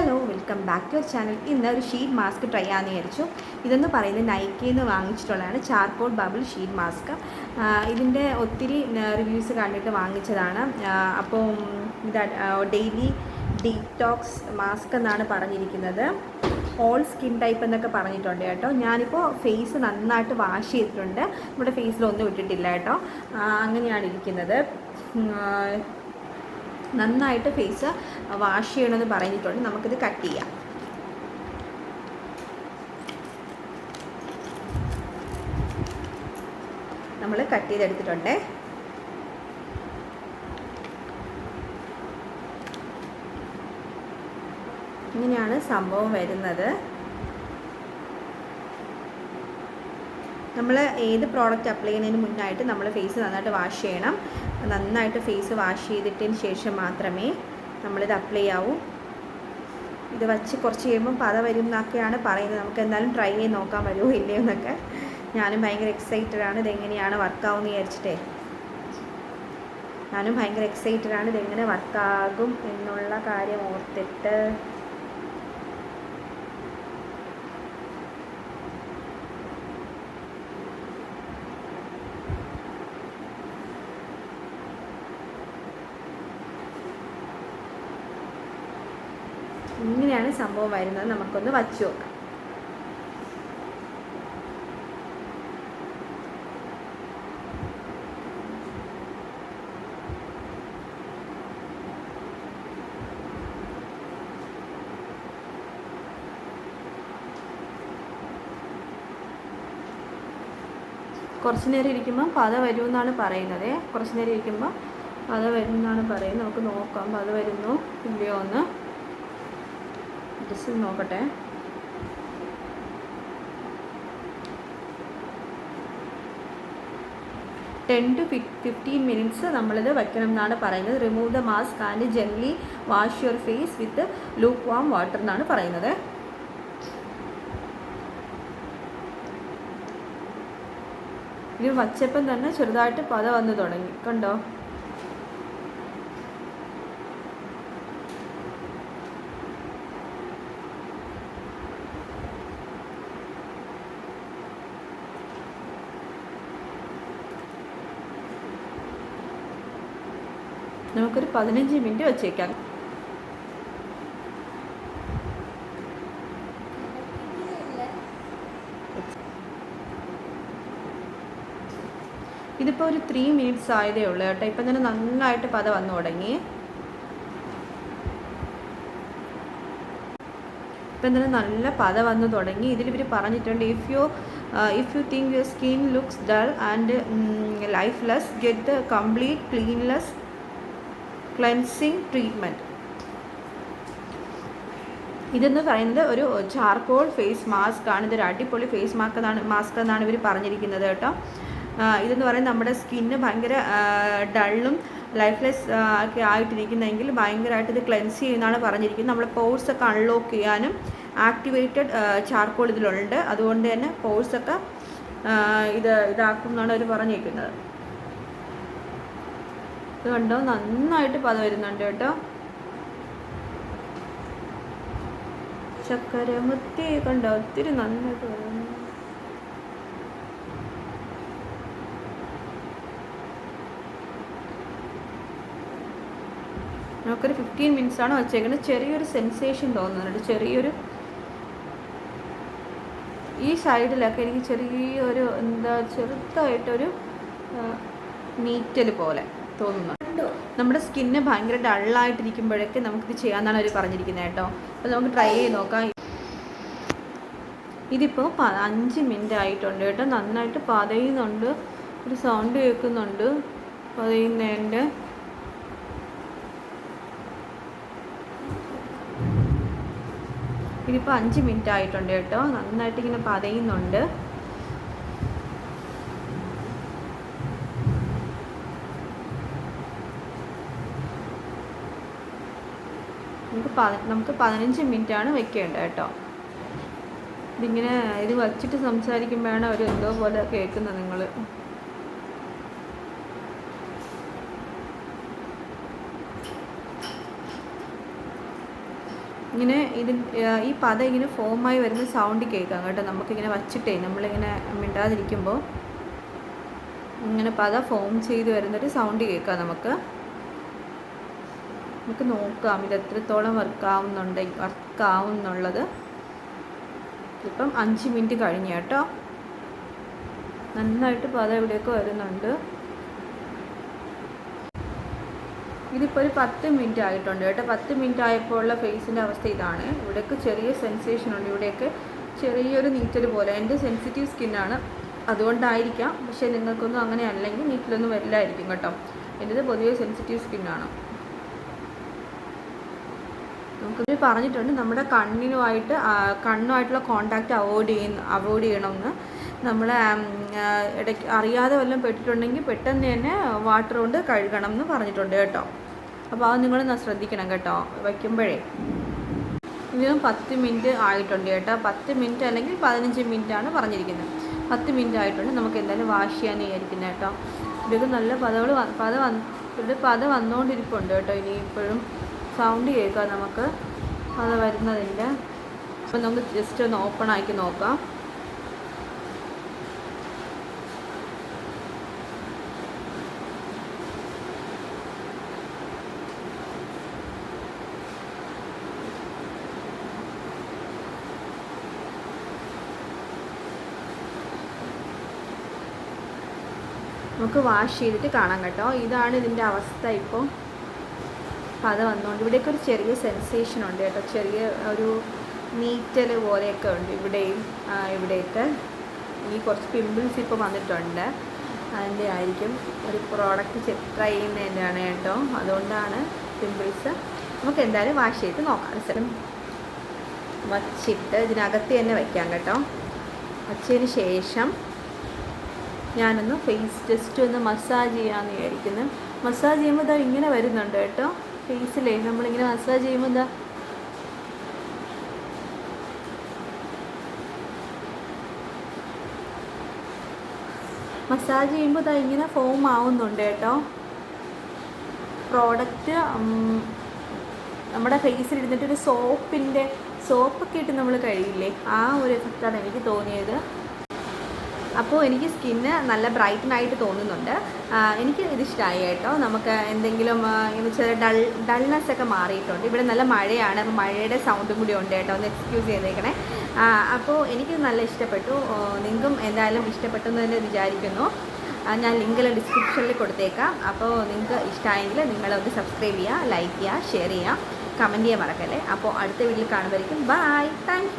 Hello welcome back to your channel. ഇന്ന് ഒരു sheet mask try ആണെന്ന് വിചാരിച്ചു. ഇതെന്ന് പറയുന്നത് നൈക്കിയിൽ നിന്ന് വാങ്ങിച്ചിട്ടുള്ളതാണ്. ചാർക്കോൾ ബബിൾ ഷീറ്റ് മാസ്ക് ഇതിന്റെ ഒത്തിരി റിവ്യൂസ് കണ്ടിട്ട് വാങ്ങിച്ചതാണ്. അപ്പോൾ ഇത് ഡെയിലി ഡീറ്റോക്സ് മാസ്ക് എന്നാണ് പറഞ്ഞിരിക്കുന്നത്. ഓൾ സ്കിൻ ടൈപ്പ് എന്നൊക്കെ പറഞ്ഞിട്ടുണ്ട് കേട്ടോ. ഞാനിപ്പോൾ ഫേസ് നന്നായിട്ട് വാഷ് ചെയ്തിട്ടുണ്ട്. നമ്മുടെ ഫേസിലൊന്നും ഇട്ടിട്ടില്ല കേട്ടോ. അങ്ങനെയാണ് ഇരിക്കുന്നത്. നന്നായിട്ട് ഫേസ് വാഷ് ചെയ്യണമെന്ന് പറഞ്ഞിട്ടുണ്ട്. നമുക്കിത് കട്ട് ചെയ്യാം. നമ്മൾ കട്ട് ചെയ്തെടുത്തിട്ടുണ്ട്. ഇങ്ങനെയാണ് സംഭവം വരുന്നത്. നമ്മൾ ഏത് പ്രോഡക്റ്റ് അപ്ലൈ ചെയ്യുന്നതിന് മുന്നായിട്ട് നമ്മൾ ഫേസ് നന്നായിട്ട് വാഷ് ചെയ്യണം. നന്നായിട്ട് ഫേസ് വാഷ് ചെയ്തിട്ടതിന് ശേഷം മാത്രമേ നമ്മളിത് അപ്ലൈ ആവൂ. ഇത് വച്ച് കുറച്ച് കഴിയുമ്പം പത വരും എന്നൊക്കെയാണ് പറയുന്നത്. നമുക്ക് എന്തായാലും ട്രൈ ചെയ്ത് നോക്കാൻ വരുമോ ഇല്ലയോ എന്നൊക്കെ. ഞാനും ഭയങ്കര എക്സൈറ്റഡ് ആണ്. ഇതെങ്ങനെയാണ് വർക്കാവുമെന്ന് വിചാരിച്ചിട്ടേ. ഞാനും ഭയങ്കര എക്സൈറ്റഡ് ആണ്. ഇതെങ്ങനെ വർക്കാകും എന്നുള്ള കാര്യം ഓർത്തിട്ട് ഇങ്ങനെയാണ് സംഭവം വരുന്നത്. നമുക്കൊന്ന് വച്ചു നോക്കാം. കുറച്ച് നേരം ഇരിക്കുമ്പോൾ പത വരുമെന്നാണ് പറയുന്നത്. കുറച്ച് നേരം ഇരിക്കുമ്പോൾ പത വരുമെന്നാണ് പറയുന്നത്. നമുക്ക് നോക്കാം. പത വരുന്നു. ഇല്ലയോ എന്ന്. ജസ്റ്റ് നോക്കട്ടെ. ടെൻ ടു ഫിഫ്റ്റീൻ മിനിറ്റ്സ് നമ്മളിത് വയ്ക്കണം എന്നാണ് പറയുന്നത്. Remove the mask and gently wash your face with lukewarm water എന്നാണ് പറയുന്നത്. ഇത് വച്ചപ്പം തന്നെ ചെറുതായിട്ട് പത വന്നു തുടങ്ങി. കണ്ടോ? നമുക്കൊരു പതിനഞ്ച് മിനിറ്റ് വെച്ചേക്കാം. ഇതിപ്പോൾ ഒരു ത്രീ മിനിറ്റ്സ് ആയതേ ഉള്ളൂ കേട്ടോ. ഇപ്പം തന്നെ നന്നായിട്ട് പത വന്നു തുടങ്ങി. ഇപ്പം തന്നെ നല്ല പത വന്നു തുടങ്ങി. ഇതിലിവർ പറഞ്ഞിട്ടുണ്ട് if you if you think your skin looks dull and lifeless get the complete cleanless cleansing treatment. ഇതെന്ന് പറയുന്നത് ഒരു ചാർക്കോൾ ഫേസ് മാസ്ക് ആണ്. ഇതൊരു അടിപൊളി ഫേസ് മാസ്ക് എന്നാണ് മാസ്ക് എന്നാണ് ഇവർ പറഞ്ഞിരിക്കുന്നത് കേട്ടോ. ഇതെന്ന് പറയുന്നത് നമ്മുടെ സ്കിന്ന് ഭയങ്കര ഡള്ളും ലൈഫ്ലെസ് ഒക്കെ ആയിട്ടിരിക്കുന്നെങ്കിൽ ഭയങ്കരമായിട്ട് ഇത് ക്ലെൻസ് ചെയ്യുന്നതാണ് പറഞ്ഞിരിക്കുന്നത്. നമ്മുടെ പോഴ്സ് ഒക്കെ അൺലോക്ക് ചെയ്യാനും ആക്ടിവേറ്റഡ് ചാർക്കോൾ ഇതിലുണ്ട്. അതുകൊണ്ട് തന്നെ പോഴ്സൊക്കെ ഇത് ഇതാക്കും എന്നാണ് അവർ പറഞ്ഞിരിക്കുന്നത്. ഇത് കണ്ടോ? നന്നായിട്ട് പത വരുന്നുണ്ട് കേട്ടോ. ചക്കരമുത്തി കണ്ടോ? ഒത്തിരി നന്നായിട്ട് വരുന്നു. നമുക്കൊരു ഫിഫ്റ്റീൻ മിനിറ്റ്സ് ആണ് വെച്ചേക്കുന്നത് ചെറിയൊരു സെൻസേഷൻ തോന്നുന്നുണ്ട്. ചെറിയൊരു ഈ സൈഡിലൊക്കെ എനിക്ക് ചെറിയൊരു എന്താ ചെറുതായിട്ടൊരു മീറ്റൽ പോലെ. തോന്നുന്നു. നമ്മുടെ സ്കിന്ന് ഭയങ്കര ഡള്ളായിട്ടിരിക്കുമ്പോഴൊക്കെ നമുക്കിത് ചെയ്യാമെന്നാണ് അവർ പറഞ്ഞിരിക്കുന്നത് കേട്ടോ. അപ്പോൾ നമുക്ക് ട്രൈ ചെയ്ത് നോക്കാം. ഇതിപ്പോൾ അഞ്ച് മിനിറ്റ് ആയിട്ടുണ്ട് കേട്ടോ. നന്നായിട്ട് പതയുന്നുണ്ട്. ഒരു സൗണ്ട് കേൾക്കുന്നുണ്ട്. പതയുന്നതിന്റെ ഇതിപ്പോൾ അഞ്ച് മിനിറ്റ് ആയിട്ടുണ്ട് കേട്ടോ. നന്നായിട്ട് ഇങ്ങനെ പതയുന്നുണ്ട്. നമുക്ക് പതിനഞ്ച് മിനിറ്റ് ആണ് വെക്കേണ്ടത് കേട്ടോ. ഇതിങ്ങനെ ഇത് വച്ചിട്ട് സംസാരിക്കുമ്പോഴാണ് അവർ എന്തോ പോലെ കേൾക്കുന്നത് നിങ്ങൾ ഇങ്ങനെ ഇതിൻ ഈ പദം ഇങ്ങനെ ഫോമായി വരുന്ന സൗണ്ട് കേൾക്കാം കേട്ടോ. നമുക്കിങ്ങനെ വച്ചിട്ടേ നമ്മളിങ്ങനെ മിണ്ടാതിരിക്കുമ്പോൾ ഇങ്ങനെ പദ ഫോം ചെയ്ത് വരുന്നൊരു സൗണ്ട് കേൾക്കാം നമുക്ക്. നമുക്ക് നോക്കാം. ഇത് എത്രത്തോളം വർക്കാവുന്നുണ്ട് വർക്കാവുന്നുള്ളത് ഇപ്പം അഞ്ച് മിനിറ്റ് കഴിഞ്ഞു കേട്ടോ. നന്നായിട്ട് പത ഇവിടെയൊക്കെ വരുന്നുണ്ട്. ഇതിപ്പോൾ ഒരു പത്ത് മിനിറ്റ് ആയിട്ടുണ്ട് കേട്ടോ. പത്ത് മിനിറ്റ് ആയപ്പോൾ ഉള്ള ഫേസിന്റെ അവസ്ഥ ഇതാണ്. ഇവിടെയൊക്കെ ചെറിയ സെൻസേഷൻ ഉണ്ട്. ഇവിടെയൊക്കെ ചെറിയൊരു നീറ്റൽ പോലെ. എന്റെ സെൻസിറ്റീവ് സ്കിന്നാണ് അതുകൊണ്ടായിരിക്കാം. പക്ഷേ നിങ്ങൾക്കൊന്നും അങ്ങനെ അല്ലെങ്കിൽ നീറ്റിലൊന്നും വരില്ലായിരിക്കും കേട്ടോ. എന്റെത് പൊതുവേ സെൻസിറ്റീവ് സ്കിന്നാണ് നമുക്കിത് പറഞ്ഞിട്ടുണ്ട്. നമ്മുടെ കണ്ണിനുമായിട്ട് കണ്ണുമായിട്ടുള്ള കോണ്ടാക്റ്റ് അവോയ്ഡ് ചെയ്യുന്ന അവോയ്ഡ് ചെയ്യണമെന്ന്. നമ്മൾ ഇടയ്ക്ക് അറിയാതെ വല്ലതും പെട്ടിട്ടുണ്ടെങ്കിൽ പെട്ടെന്ന് തന്നെ വാട്ടർ കൊണ്ട് കഴുകണം എന്ന് പറഞ്ഞിട്ടുണ്ട് കേട്ടോ. അപ്പോൾ അത് നിങ്ങൾ ശ്രദ്ധിക്കണം കേട്ടോ വയ്ക്കുമ്പോഴേ. ഇതിനും പത്ത് മിനിറ്റ് ആയിട്ടുണ്ട് കേട്ടോ. പത്ത് മിനിറ്റ് അല്ലെങ്കിൽ പതിനഞ്ച് മിനിറ്റ് ആണ് പറഞ്ഞിരിക്കുന്നത്. പത്ത് മിനിറ്റ് ആയിട്ടുണ്ട്. നമുക്ക് എന്തായാലും വാഷ് ചെയ്യാൻ വിചാരിക്കുന്നത് കേട്ടോ. ഇതൊക്കെ നല്ല പതകൾ പദ വന്ന് പദ വന്നുകൊണ്ടിരിപ്പുണ്ട് കേട്ടോ. ഇനി ഇപ്പോഴും സൗണ്ട് കേൾക്കാം നമുക്ക്. അത് വരുന്നതിന്റെ. അപ്പം നമുക്ക് ജസ്റ്റ് ഒന്ന് ഓപ്പൺ ആക്കി നോക്കാം. നമുക്ക് വാഷ് ചെയ്തിട്ട് കാണാം കേട്ടോ. ഇതാണ് ഇതിന്റെ അവസ്ഥ ഇപ്പോൾ പത വന്നുകൊണ്ട് ഇവിടെയൊക്കെ ഒരു ചെറിയ സെൻസേഷൻ ഉണ്ട് കേട്ടോ. ചെറിയ ഒരു നീറ്റൽ പോലെയൊക്കെ ഉണ്ട് ഇവിടെയും ഇവിടെയൊക്കെ. ഈ കുറച്ച് പിമ്പിൾസ് ഇപ്പോൾ വന്നിട്ടുണ്ട്. അതിന്റെ ആയിരിക്കും ഒരു പ്രോഡക്റ്റ് ട്രൈ ചെയ്യുന്നതിന്റെയാണ് കേട്ടോ. അതുകൊണ്ടാണ് പിമ്പിൾസ് നമുക്ക് എന്തായാലും വാഷ് ചെയ്ത് നോക്കാം. സ്ഥലം വച്ചിട്ട് ഇതിനകത്ത് തന്നെ വയ്ക്കാം കേട്ടോ. വച്ചതിന് ശേഷം ഞാനൊന്ന് ഫേസ് ജസ്റ്റ് ഒന്ന് മസാജ് ചെയ്യാമെന്ന് വിചാരിക്കുന്നു. മസാജ് ചെയ്യുമ്പോൾ ഇതാ ഇങ്ങനെ വരുന്നുണ്ട് കേട്ടോ. ഫേസിലേ നമ്മളിങ്ങനെ മസാജ് ചെയ്യുമ്പോൾ എന്താ? മസാജ് ചെയ്യുമ്പോൾ ഇതാ ഇങ്ങനെ ഫോം ആവുന്നുണ്ട് കേട്ടോ. പ്രോഡക്റ്റ് നമ്മുടെ ഫേസിൽ ഇരുന്നിട്ട് ഒരു സോപ്പിന്റെ സോപ്പൊക്കെ ഇട്ട് നമ്മൾ കഴിയില്ലേ ആ ഒരു എഫക്റ്റാണ് എനിക്ക് തോന്നിയത്. അപ്പോൾ എനിക്ക് സ്കിന്ന് നല്ല ബ്രൈറ്റനായിട്ട് തോന്നുന്നുണ്ട്. എനിക്ക് ഇത് കേട്ടോ. നമുക്ക് എന്തെങ്കിലും വെച്ചാൽ ഡൾ ഡൾനെസ് ഒക്കെ മാറിയിട്ടുണ്ട്. ഇവിടെ നല്ല മഴയാണ്. അപ്പോൾ മഴയുടെ സൗണ്ടും കൂടി ഉണ്ട് കേട്ടോ. ഒന്ന് എക്സ്ക്യൂസ് ചെയ്തേക്കണേ. അപ്പോൾ എനിക്ക് നല്ല ഇഷ്ടപ്പെട്ടു. നിങ്ങൾക്കും എന്തായാലും ഇഷ്ടപ്പെട്ടു എന്ന് തന്നെ വിചാരിക്കുന്നു. ഞാൻ ലിങ്കിൽ ഡിസ്ക്രിപ്ഷനിൽ കൊടുത്തേക്കാം. അപ്പോൾ നിങ്ങൾക്ക് ഇഷ്ടമായെങ്കിൽ നിങ്ങളൊന്ന് സബ്സ്ക്രൈബ് ചെയ്യുക ലൈക്ക് ചെയ്യുക ഷെയർ ചെയ്യുക കമന്റ് ചെയ്യാൻ മറക്കല്ലേ. അപ്പോൾ അടുത്ത വീഡിയോയിൽ കാണുമ്പോഴേക്കും ബൈ താങ്ക്